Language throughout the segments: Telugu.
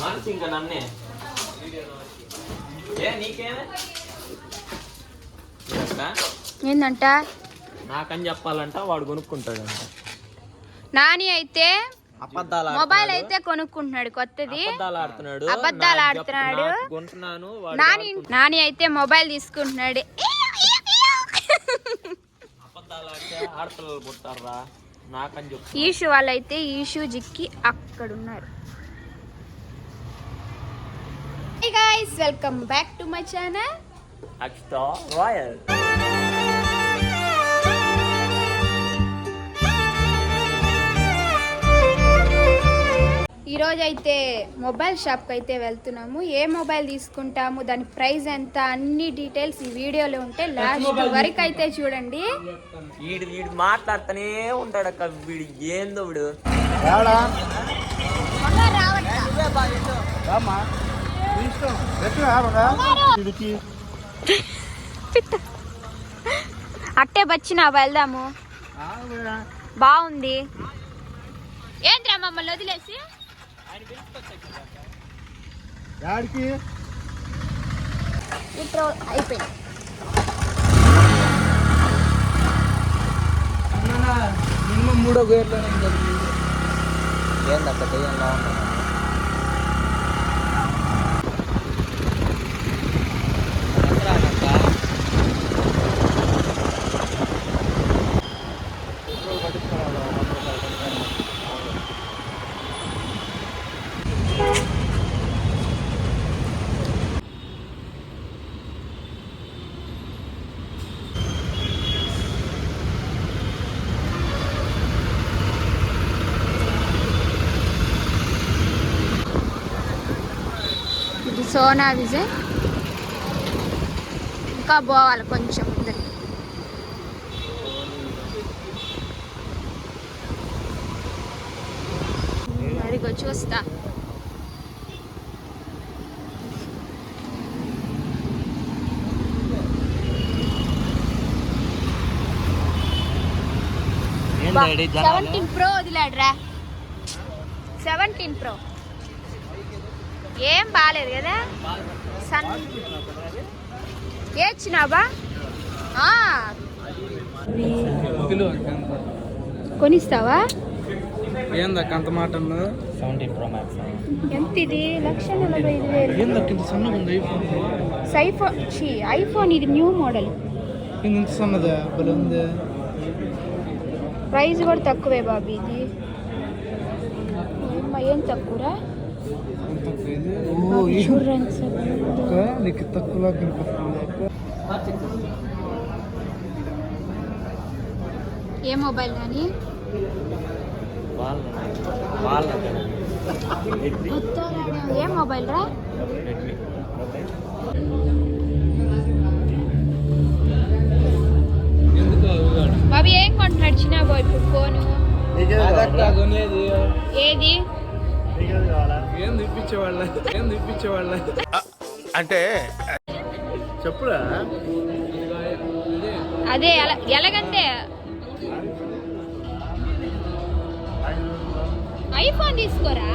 మానసి ఇంకా నన్నే. ఏ నీకేమే ఏంటక్క? ఏందంట? నాకని చెప్పాలంట వాడు కొనుక్కుంటాడంట. నాని అయితే మొబైల్ అయితే కొనుక్కుంటున్నాడు కొత్తది. అబద్ధాలు ఆడుతున్నాడు. నాని అయితే మొబైల్ తీసుకుంటున్నాడు. ఆడపిల్లలు నాకని చెప్పు. ఈషు వాళ్ళైతే ఈషు జిక్కి అక్కడ ఉన్నారు guys welcome back to my channel Akshata Royal ఈ రోజు అయితే మొబైల్ షాప్కి అయితే వెళ్తున్నాము. ఏ మొబైల్ తీసుకుంటాము దాని ప్రైస్ ఎంత అన్ని డీటెయిల్స్ ఈ వీడియోలో ఉంటే లాస్ట్ వరకు అయితే చూడండి. వీడు వీడు మాట్లాడుతూనే ఉంటాడు అక్క. వీడు ఏందో వీడు? అట్టే బచ్చినా వెళ్దాము. బాగుంది. ఏంద్రా మమ్మల్ని వదిలేసి? యాడికి? ఇప్పుడు అయిపోయింది. మినిమం మూడో గేర్లో ఏందక్క దయ్యంలా ఉన్నాడు ఇది సోనా విజయ్. ఇంకా పోవాలి కొంచెం ముందరికి అదిగో చూస్తా. సెవెంటీన్ ప్రో వదిలాడురా. సెవెంటీన్ ప్రో ఏం బాగాలేదు కదా? సన్ ఏచ్చినావా ఆ, కొనిస్తావా? ఏందక్క అంత మాట ఎంత ఇది? లక్ష నలభై ఐదు వేలు. ఏందక్క ఇంత సన్నగా ఉంది ఐఫోన్ ఛీ, ఐఫోన్ ఇది న్యూ మోడల్. ఇంత సన్నదా? భలే ఉంది. ప్రైస్ కూడా తక్కువే బాబు ఇది. ఏం తక్కువరా? ఓ నీకు తక్కువలా కనిపిస్తుంది ఏ మొబైల్ కానీ? ఏ మొబైల్ రా? బాబు ఏం కొంటున్నాడు చిన్న ఇప్పుడు ఫోను? ఏది? ఏం తెప్పించేవాళ్ళ? ఏం తెప్పించేవాళ్ళ? అంటే చెప్పురా. అదే ఎలా ఎలాగంటే. ఐఫోన్ తీసుకోరా?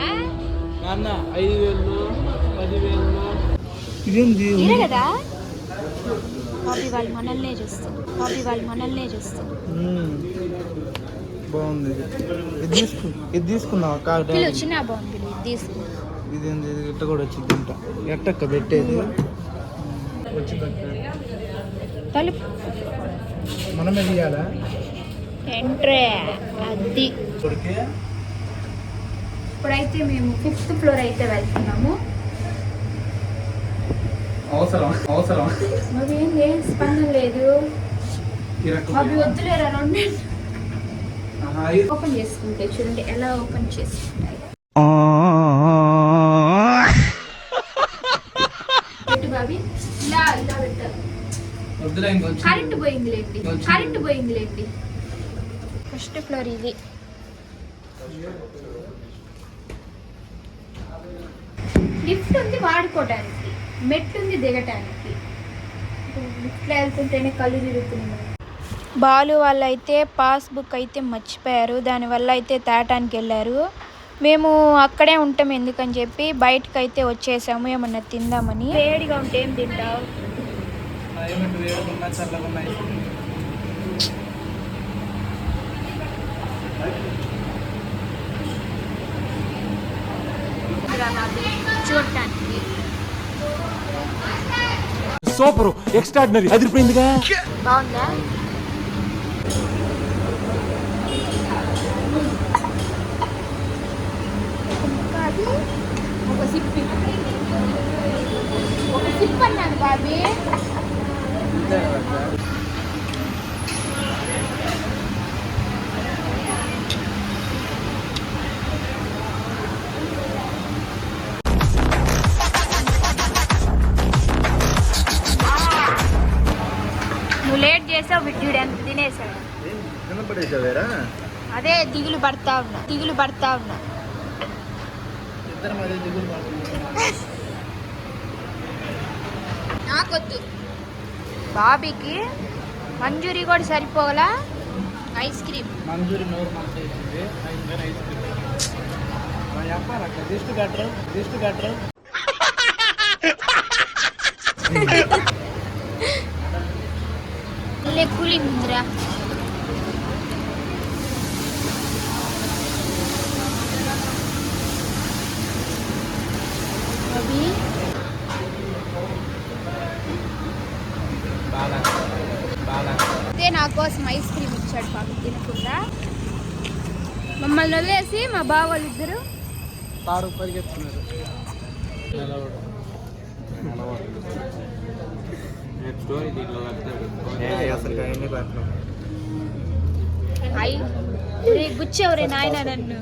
నాన్న ఐదు వేలు పదివేలు. ఇదేంది? ఇదే కదా? బాబీ వాళ్ళు మనల్నే చూస్తారు. బాబీ వాళ్ళు మనల్నే చూస్తారు. మ్మ్. బాగుంది. ఇది. తీసుకు ఇది తీసుకున్నావా? కార్ పిలు చిన్న బాగుంది పిలు, ఇది తీసుకో. ఇది ఇట్ట కూడా వచ్చింది ఇంట ఎట్టక్క పెట్టేది? తలుపు. మనమే తీయాలా? ఎంట్రే అది. ఇప్పుడైతే మేము ఫిఫ్త్ ఫ్లోర్ అయితే వెళ్తున్నాము. అవసరం అవసరం. మరి ఏం స్పందన లేదు. అవి వద్దులేరా రెండు? ఓపెన్ చేసుకుంటే చూడండి ఎలా ఓపెన్ చేసుకుంటాయి. కరెంట్ పోయిందిలేండి. కరెంట్ పోయిందిలేండి. ఫస్ట్ ఫ్లోర్ ఇది. లిఫ్ట్ ఉంది వాడుకోవడానికి మెట్టు ఉంది దిగటానికి. లిఫ్ట్లో వెళ్తుంటేనే కళ్ళు తిరుగుతున్నాయి. బాలు వాళ్ళు అయితే పాస్బుక్ అయితే మర్చిపోయారు దానివల్ల అయితే తేటానికి వెళ్ళారు. మేము అక్కడే ఉంటాం ఎందుకని చెప్పి బయటకు అయితే వచ్చేసాము ఏమన్నా తిందామని. వేడిగా ఉంటే ఏం తింటావు? క్లైమేట్ వేడుకున్నా క్రీమ్ చూడటానికి సూపర్ ఎక్స్ట్రాడినరీ. అదిరిపోయిందిగా? బాగుందా? అదే దిగులు పడతా ఉన్నా దిగులు పడతా ఉన్నా. నాకొద్దు. బాబీకి మంజూరి కూడా సరిపోగలా ఐస్ క్రీమ్. మంజూరి నోరు మంచి అవుతుంది ఐస్ క్రీమ్ ఐస్ క్రీమ్. మా చెప్పాలి అక్కడ దిష్టి కట్టరు దిష్టి కట్టరు. లే అదే నా కోసం ఐస్ క్రీమ్ ఇచ్చాడు పాప తినకుండా. మమ్మల్ని వదిలేసి మా బావ వాళ్ళిద్దరు తాడు పరిగెత్తున్నారు. గుచ్చావురే నాయన నన్ను.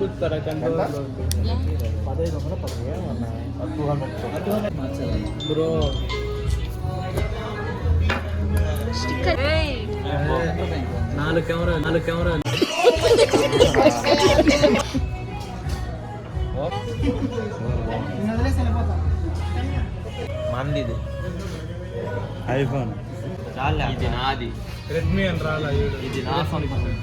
గుర్తారా కంట్రోల్ పదహైదు వందల పదిహేను బ్రో స్టిక్కర్ నాలుగు కెమెరా నాలుగు కెమెరా మందిది ఐఫోన్ చాలా ఇది నాది రెడ్మీ అని రాలా ఇది నా సొంతం వద్దులే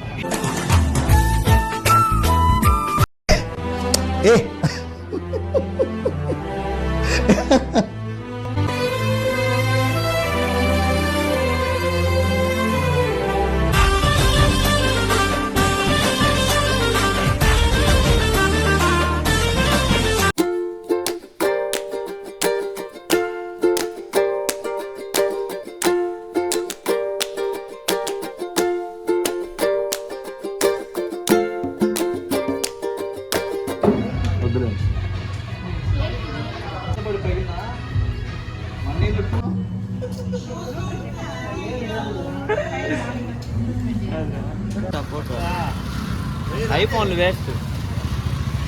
ఐఫోన్లు వేస్ట్.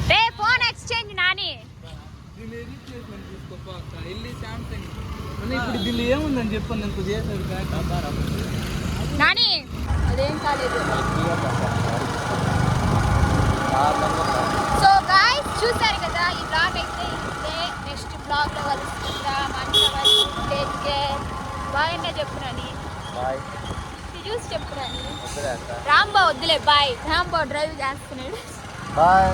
రే ఫోన్ ఎక్స్చేంజ్ నాని. ఇప్పుడు దీనిలో ఏముందని చెప్పాను నేను చేశాడు నాని. అదేం కాలేదు. సో గాయస్ చూసారు కదా ఈ బ్లాగ్ అయితే ఇంతే నెక్స్ట్ బ్లాగ్లో కలుసుకుందాం. అంతవరకు టేక్ కేర్ బాయ్ అన్న చెప్పునని బాయ్. ఇది చూసి చెప్పునని రాంబా వద్దులే బాయ్. రాంబా డ్రైవ్ చేస్తున్నాడు. బాయ్.